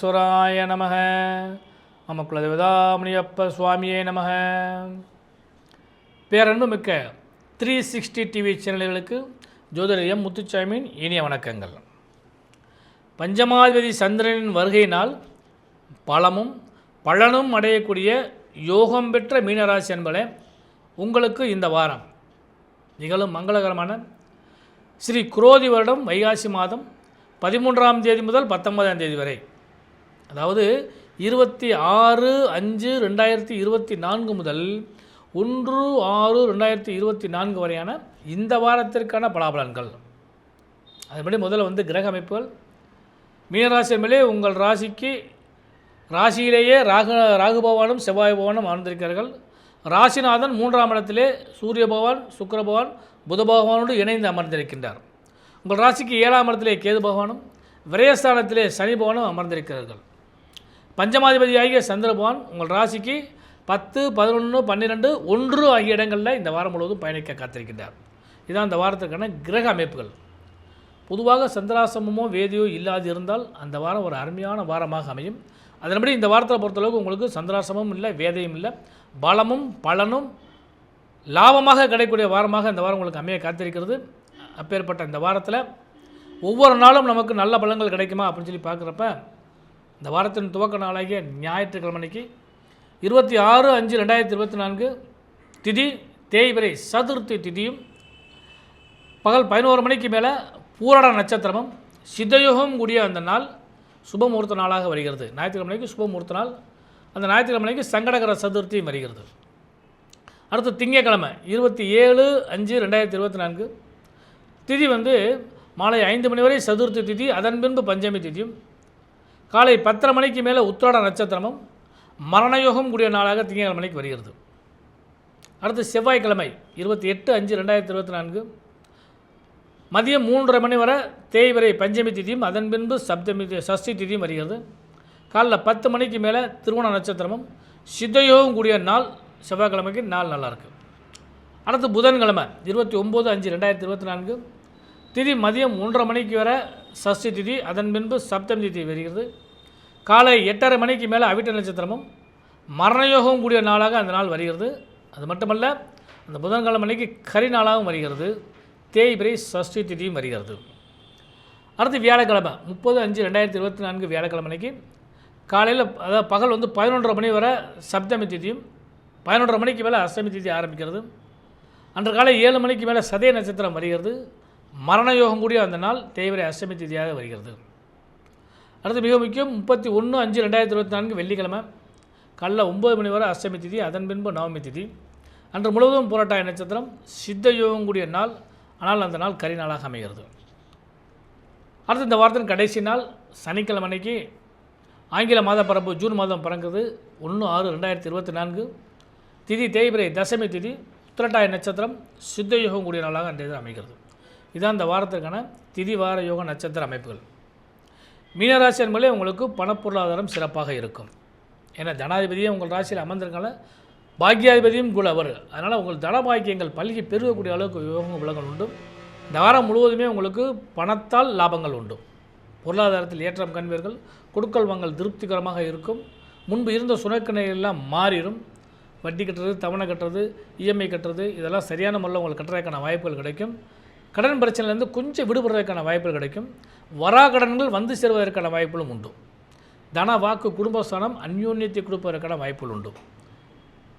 விக்னேஸ்வராய நமக. நம்ம குலதேவதாமணியப்ப சுவாமியே நமக. பேரன்பு மிக்க த்ரீ சிக்ஸ்டி டிவி சேனல்களுக்கு ஜோதிடர் முத்துச்சாமியின் இனிய வணக்கங்கள். பஞ்சமாதிபதி சந்திரனின் வருகையினால் பலமும் பலனும் அடையக்கூடிய யோகம் பெற்ற மீனராசி என்பதை உங்களுக்கு இந்த வாரம் நிகழும் மங்களகரமான ஸ்ரீ குரோதி வருடம் வைகாசி மாதம் பதிமூன்றாம் தேதி முதல் பத்தொன்பதாம் தேதி வரை அதாவது இருபத்தி ஆறு அஞ்சு ரெண்டாயிரத்தி இருபத்தி நான்கு முதல் ஒன்று ஆறு ரெண்டாயிரத்தி இருபத்தி நான்கு வரையான இந்த வாரத்திற்கான பலாபலன்கள். அதுபடி முதல்ல வந்து கிரக அமைப்புகள். மீனராசி மேலே உங்கள் ராசிக்கு ராசியிலேயே ராகு ராகு பகவானும் செவ்வாய் பகவானும் அமர்ந்திருக்கிறார்கள். ராசிநாதன் மூன்றாம் இடத்திலே சூரிய பகவான் சுக்கர பகவான் புத பகவானோடு இணைந்து அமர்ந்திருக்கின்றார். உங்கள் ராசிக்கு ஏழாம் இடத்திலே கேது பகவானும் விரயஸ்தானத்திலே சனி பகவானும் அமர்ந்திருக்கிறார்கள். பஞ்சமாதிபதியாகிய சந்திரபவான் உங்கள் ராசிக்கு பத்து பதினொன்று பன்னிரெண்டு ஒன்று ஆகிய இடங்களில் இந்த வாரம் முழுவதும் பயணிக்க காத்திருக்கின்றார். இதான் இந்த வாரத்திற்கான கிரக அமைப்புகள். பொதுவாக சந்திராசமமோ வேதியோ இல்லாது இருந்தால் அந்த வாரம் ஒரு அருமையான வாரமாக அமையும். அதன்படி இந்த வாரத்தில் பொறுத்தளவுக்கு உங்களுக்கு சந்திராசமும் இல்லை வேதையும் இல்லை. பலமும் பலனும் லாபமாக கிடைக்கக்கூடிய வாரமாக இந்த வாரம் உங்களுக்கு அமைய காத்திருக்கிறது. அப்பேற்பட்ட இந்த வாரத்தில் ஒவ்வொரு நாளும் நமக்கு நல்ல பலங்கள் கிடைக்குமா அப்படின்னு சொல்லி பார்க்குறப்ப இந்த வாரத்தின் துவக்க நாளாகிய ஞாயிற்றுக்கிழமைக்கு இருபத்தி ஆறு அஞ்சு ரெண்டாயிரத்தி இருபத்தி நான்கு திதி தேய்பிரை சதுர்த்தி திதியும் பகல் பதினோரு மணிக்கு மேலே பூராட நட்சத்திரமும் சித்தயுகம் கூடிய அந்த நாள் சுபமுகூர்த்த நாளாக வருகிறது. ஞாயிற்றுக்கிழமைக்கு சுபமுகூர்த்த நாள் அந்த ஞாயிற்றுக்கிழமைக்கு சங்கடகர சதுர்த்தியும் வருகிறது. அடுத்து திங்கட்கிழமை இருபத்தி ஏழு அஞ்சு ரெண்டாயிரத்தி இருபத்தி நான்கு. திதி வந்து மாலை ஐந்து மணி வரை சதுர்த்தி திதி அதன் பின்பு பஞ்சமி திதியும் காலை பத்தரை மணிக்கு மேலே உத்திராட நட்சத்திரமும் மரணயோகம் கூடிய நாளாக திங்கட்கிழமை மணிக்கு வருகிறது. அடுத்து செவ்வாய்க்கிழமை இருபத்தி எட்டு அஞ்சு ரெண்டாயிரத்தி இருபத்தி நான்கு. மதியம் மூன்றரை மணி வரை தேய்வரை பஞ்சமி திதியும் அதன் பின்பு சப்தமி சஷ்டி திதியும் வருகிறது. காலைல பத்து மணிக்கு மேலே திருவோண நட்சத்திரமும் சித்தயோகம் கூடிய நாள் செவ்வாய்க்கிழமைக்கு நாள் நல்லாயிருக்கு அடுத்து புதன்கிழமை இருபத்தி ஒம்பது அஞ்சு ரெண்டாயிரத்தி இருபத்தி நான்கு. திதி மதியம் ஒன்றரை மணிக்கு வரை சஷ்டி திதி அதன் பின்பு சப்தமி திதி வருகிறது. காலை எட்டரை மணிக்கு மேலே அவிட்ட நட்சத்திரமும் மரணயோகம் கூடிய நாளாக அந்த நாள் வருகிறது. அது மட்டுமல்ல அந்த புதன்கிழமை அன்னைக்கு கரி நாளாகவும் வருகிறது. தேய்பிரை சஷ்டி திதியும் வருகிறது. அடுத்து வியாழக்கிழமை முப்பது அஞ்சு ரெண்டாயிரத்தி இருபத்தி நான்கு வியாழக்கிழமை அன்னைக்கு காலையில் அதாவது பகல் வந்து பதினொன்றரை மணி வரை சப்தமி திதியும் பதினொன்றரை மணிக்கு மேலே அஷ்டமி திதி ஆரம்பிக்கிறது. அன்று காலை ஏழு மணிக்கு மேலே சதய நட்சத்திரம் வருகிறது. மரணயோகம் கூடிய அந்த நாள் தேய்பிரை அஷ்டமி திதியாக வருகிறது. அடுத்து மிக முக்கியம் முப்பத்தி ஒன்று அஞ்சு ரெண்டாயிரத்தி இருபத்தி நான்கு வெள்ளிக்கிழமை காலைல ஒம்பது மணி வரை அஷ்டமி திதி அதன் பின்பு நவமி திதி. அன்று முழுவதும் புரட்டாய நட்சத்திரம் சித்த யோகம் கூடிய நாள் ஆனால் அந்த நாள் கரி நாளாக அமைகிறது. அடுத்து இந்த வாரத்தின் கடைசி நாள் சனிக்கிழமை அன்னைக்கு ஆங்கில மாத பரப்பு ஜூன் மாதம் பிறங்குது ஒன்று ஆறு ரெண்டாயிரத்தி இருபத்தி நான்கு. திதி தேய்பிரை தசமி திதி உத்திரட்டாய நட்சத்திரம் சித்த யோகம் கூடிய நாளாக அன்றைய அமைகிறது. இதுதான் இந்த வாரத்திற்கான திதி வார யோக நட்சத்திர அமைப்புகள். மீனராசி என்பதே உங்களுக்கு பணப்பொருளாதாரம் சிறப்பாக இருக்கும். ஏன்னா ஜனாதிபதியும் உங்கள் ராசியில் அமர்ந்திருக்கனால பாக்கியாதிபதியும் கூட அவர். அதனால் உங்கள் தன பாக்கியங்கள் பல்கி பெருகக்கூடிய அளவுக்கு யோகம் விலங்கள் உண்டு. இந்த வாரம் முழுவதுமே உங்களுக்கு பணத்தால் லாபங்கள் உண்டு. பொருளாதாரத்தில் ஏற்றம் கண்வீர்கள் கொடுக்கல் வாங்கல் திருப்திகரமாக இருக்கும். முன்பு இருந்த சுணக்கிணை எல்லாம் மாறிடும். வட்டி கட்டுறது தவணை கட்டுறது இஎம்ஐ கட்டுறது இதெல்லாம் சரியான முறையில் உங்களுக்கு கட்டுறதுக்கான வாய்ப்புகள் கிடைக்கும். கடன் பிரச்சனையிலேருந்து கொஞ்சம் விடுபடுறதுக்கான வாய்ப்புகள் கிடைக்கும். வரா கடன்கள் வந்து சேருவதற்கான வாய்ப்புகளும் உண்டு. தன வாக்கு குடும்பஸ்தானம் அந்யோன்யத்தை கொடுப்பதற்கான வாய்ப்புகள் உண்டு.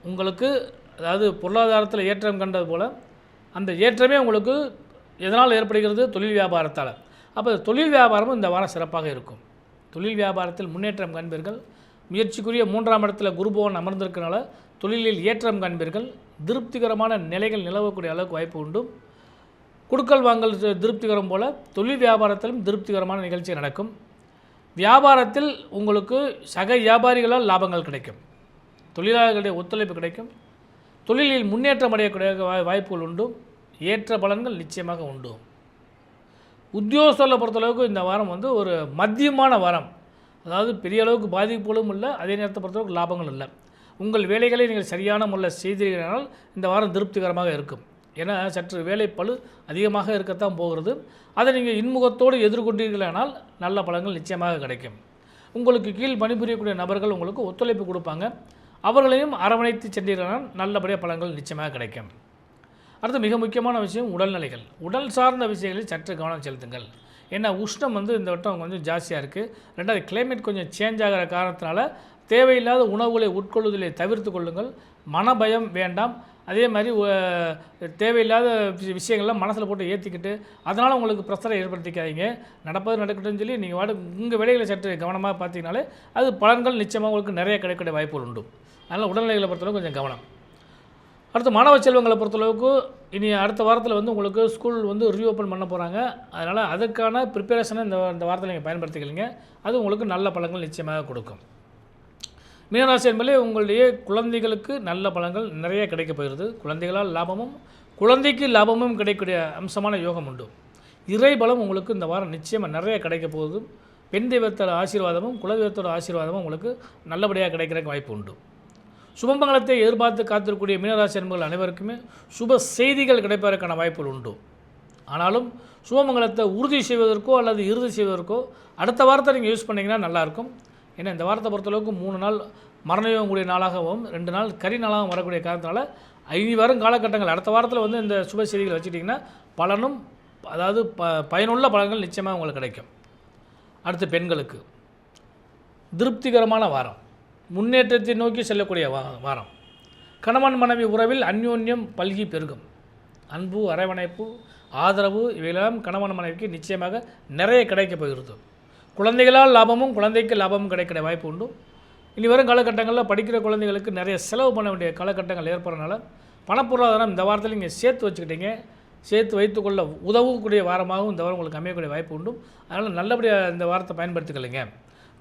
உங்களுக்கு அதாவது பொருளாதாரத்தில் ஏற்றம் கண்டது போல் அந்த ஏற்றமே உங்களுக்கு எதனால் ஏற்படுகிறது? தொழில் வியாபாரத்தால். அப்போ தொழில் வியாபாரமும் இந்த வாரம் சிறப்பாக இருக்கும். தொழில் வியாபாரத்தில் முன்னேற்றம் காண்பீர்கள். முயற்சிக்குரிய மூன்றாம் இடத்துல குருபவன் அமர்ந்திருக்கனால தொழிலில் ஏற்றம் காண்பீர்கள். திருப்திகரமான நிலைகள் நிலவக்கூடிய அளவுக்கு வாய்ப்பு உண்டு. கொடுக்கல் வாங்கல் திருப்திகரம் போல் தொழில் வியாபாரத்திலும் திருப்திகரமான நிகழ்ச்சி நடக்கும். வியாபாரத்தில் உங்களுக்கு சக வியாபாரிகளால் லாபங்கள் கிடைக்கும். தொழிலாளர்களுடைய ஒத்துழைப்பு கிடைக்கும். தொழிலில் முன்னேற்றம் அடையக்கூடிய வாய்ப்புகள் உண்டு. ஏற்ற பலன்கள் நிச்சயமாக உண்டு. உத்தியோகஸ்தலை பொறுத்தளவுக்கு இந்த வாரம் வந்து ஒரு மத்தியமான வாரம். அதாவது பெரிய அளவுக்கு பாதிப்புகளும் இல்லை அதே நேரத்தை பொறுத்தளவுக்கு லாபங்களும் இல்லை. உங்கள் வேலைகளை நீங்கள் சரியான முறையில் செய்தீர்களானால் இந்த வாரம் திருப்திகரமாக இருக்கும். ஏன்னா சற்று வேலை பளு அதிகமாக இருக்கத்தான் போகிறது. அதை நீங்கள் இன்முகத்தோடு எதிர்கொண்டீர்களானால் நல்ல பலன்கள் நிச்சயமாக கிடைக்கும். உங்களுக்கு கீழ் பணிபுரியக்கூடிய நபர்கள் உங்களுக்கு ஒத்துழைப்பு கொடுப்பாங்க. அவர்களையும் அரவணைத்து சென்றீர்களால் நல்லபடியாக பலன்கள் நிச்சயமாக கிடைக்கும். அடுத்து மிக முக்கியமான விஷயம் உடல்நிலைகள். உடல் சார்ந்த விஷயங்களில் சற்று கவனம் செலுத்துங்கள். ஏன்னா உஷ்ணம் வந்து இந்த வட்டம் கொஞ்சம் ஜாஸ்தியாக இருக்குது ரெண்டாவது கிளைமேட் கொஞ்சம் சேஞ்ச் ஆகிற காரணத்தினால தேவையில்லாத உணவுகளை உட்கொள்வதிலே தவிர்த்து கொள்ளுங்கள். மனபயம் வேண்டாம். அதே மாதிரி தேவையில்லாத விஷயங்கள்லாம் மனசில் போட்டு ஏற்றிக்கிட்டு அதனால் உங்களுக்கு ப்ரெஷரை ஏற்படுத்திக்காதீங்க. நடப்பது நடக்கட்டும்னு சொல்லி நீங்கள் வாடு உங்கள் வேலைகளை சற்று கவனமாக பார்த்தீங்கனாலே அது பலன்கள் நிச்சயமாக உங்களுக்கு நிறைய கிடைக்கிற வாய்ப்புகள் உண்டு. அதனால் உடல்நிலைகளை பொறுத்தளவு கொஞ்சம் கவனம். அடுத்து மாணவ செல்வங்களை பொறுத்தளவுக்கு இனி அடுத்த வாரத்தில் வந்து உங்களுக்கு ஸ்கூல் வந்து ரீஓப்பன் பண்ண போகிறாங்க அதனால் அதுக்கான ப்ரிப்பரேஷனை இந்த இந்த வாரத்தில் நீங்கள் பயன்படுத்திக்கலிங்க. அது உங்களுக்கு நல்ல பலன்கள் நிச்சயமாக கொடுக்கும். மீனராசி என்பதிலே உங்களுடைய குழந்தைகளுக்கு நல்ல பலன்கள் நிறைய கிடைக்கப் போகிறது. குழந்தைகளால் லாபமும் குழந்தைக்கு லாபமும் கிடைக்கக்கூடிய அம்சமான யோகம் உண்டு. இறை பலம் உங்களுக்கு இந்த வாரம் நிச்சயமாக நிறைய கிடைக்க போகுது. பெண் தெய்வத்தோட ஆசீர்வாதமும் குலதெய்வத்தோட ஆசீர்வாதமும் உங்களுக்கு நல்லபடியாக கிடைக்கிறதுக்கு வாய்ப்பு உண்டு. சுபமங்கலத்தை எதிர்பார்த்து காத்திருக்கக்கூடிய மீனராசி அன்பர்கள் அனைவருக்குமே சுப செய்திகள் கிடைப்பதற்கான வாய்ப்புகள் உண்டு. ஆனாலும் சுபமங்கலத்தை உறுதி செய்வதற்கோ அல்லது இறுதி செய்வதற்கோ அடுத்த வாரத்தை நீங்கள் யூஸ் பண்ணிங்கன்னா நல்லாயிருக்கும் ஏன்னா இந்த வாரத்தை பொறுத்தளவுக்கு மூணு நாள் மரணயோகம் கூடிய நாளாகவும் ரெண்டு நாள் கரி நாளாகவும் வரக்கூடிய காரணத்தினால இனி வரும் காலகட்டங்கள் அடுத்த வாரத்தில் வந்து இந்த சுப செய்திகளை வச்சுட்டிங்கன்னா பலனும் அதாவது ப பயனுள்ள பலன்கள் நிச்சயமாக உங்களுக்கு கிடைக்கும். அடுத்து பெண்களுக்கு. திருப்திகரமான வாரம். முன்னேற்றத்தை நோக்கி செல்லக்கூடிய வா வாரம். கணவன் மனைவி உறவில் அந்யோன்யம் பல்கி பெருகும். அன்பு அரவணைப்பு ஆதரவு இவையெல்லாம் கணவன் மனைவிக்கு நிச்சயமாக நிறைய கிடைக்கப் போகிறது. குழந்தைகளால் லாபமும் குழந்தைக்கு லாபமும் கிடைக்கிற வாய்ப்பு உண்டு. இனி வரும் காலகட்டங்களில் படிக்கிற குழந்தைகளுக்கு நிறைய செலவு பண்ண வேண்டிய காலகட்டங்கள் ஏற்படுறதுனால பணப்பொருளாதாரம் இந்த வாரத்தில் நீங்கள் சேர்த்து வச்சுக்கிட்டீங்க. சேர்த்து வைத்துக்கொள்ள உதவக்கூடிய வாரமாகவும் இந்த வாரம் உங்களுக்கு அமையக்கூடிய வாய்ப்பு உண்டு. அதனால் நல்லபடியாக இந்த வாரத்தை பயன்படுத்திக்கலைங்க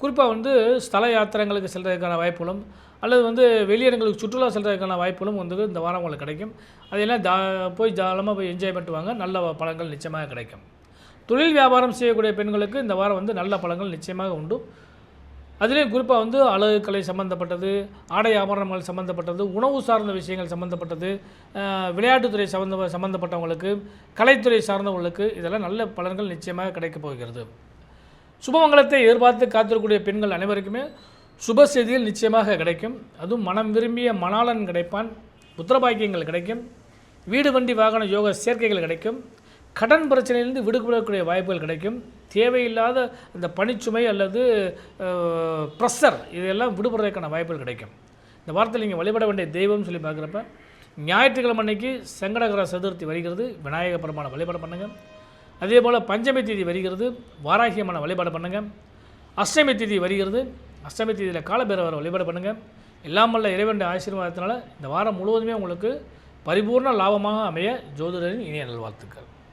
குறிப்பாக வந்து ஸ்தல யாத்திரைங்களுக்கு செல்கிறதுக்கான வாய்ப்புகளும் அல்லது வந்து வெளியிடங்களுக்கு சுற்றுலா செல்கிறதுக்கான வாய்ப்புகளும் வந்து இந்த வாரம் உங்களுக்கு கிடைக்கும். அதையெல்லாம் ஜா போய் ஜாலமாக போய் என்ஜாய் பண்ணிட்டு வாங்க. நல்ல பலன்கள் நிச்சயமாக கிடைக்கும். தொழில் வியாபாரம் செய்யக்கூடிய பெண்களுக்கு இந்த வாரம் வந்து நல்ல பலன்கள் நிச்சயமாக உண்டு. அதுலேயும் குறிப்பாக வந்து அழகுக்கலை சம்மந்தப்பட்டது ஆடை ஆபரணங்கள் சம்மந்தப்பட்டது உணவு சார்ந்த விஷயங்கள் சம்மந்தப்பட்டது விளையாட்டுத்துறை சம்மந்த சம்மந்தப்பட்டவங்களுக்கு கலைத்துறை சார்ந்தவங்களுக்கு இதெல்லாம் நல்ல பலன்கள் நிச்சயமாக கிடைக்கப் போகிறது. சுபமங்கலத்தை எதிர்பார்த்து காத்திருக்கக்கூடிய பெண்கள் அனைவருக்குமே சுப செய்திகள் நிச்சயமாக கிடைக்கும். அதுவும் மனம் விரும்பிய மணாளன் கிடைப்பான் புத்திரபாக்கியங்கள் கிடைக்கும் வீடு வண்டி வாகன யோக சேர்க்கைகள் கிடைக்கும். கடன் பிரச்சனையிலிருந்து விடுபடக்கூடிய வாய்ப்புகள் கிடைக்கும். தேவையில்லாத இந்த பணிச்சுமை அல்லது ப்ரெஷர் இதெல்லாம் விடுபடுறதுக்கான வாய்ப்புகள் கிடைக்கும். இந்த வாரத்தில் நீங்கள் வழிபட வேண்டிய தெய்வம்னு சொல்லி பார்க்குறப்ப ஞாயிற்றுக்கிழமை அன்னைக்கு சங்கடகர சதுர்த்தி வருகிறது. விநாயக பெருமான வழிபாடு பண்ணுங்கள் அதே போல் பஞ்சமி தேதி வருகிறது. வாராகியமான வழிபாடு பண்ணுங்கள் அஷ்டமி தேதி வருகிறது. அஷ்டமி தேதியில் காலபேரவரை வழிபாடு பண்ணுங்கள் எல்லாம் வல்ல இறைவனுடைய ஆசீர்வாதத்தினால இந்த வாரம் முழுவதுமே உங்களுக்கு பரிபூர்ண லாபமாக அமைய ஜோதிடரின் இணைய நல்வாழ்த்துக்கள்.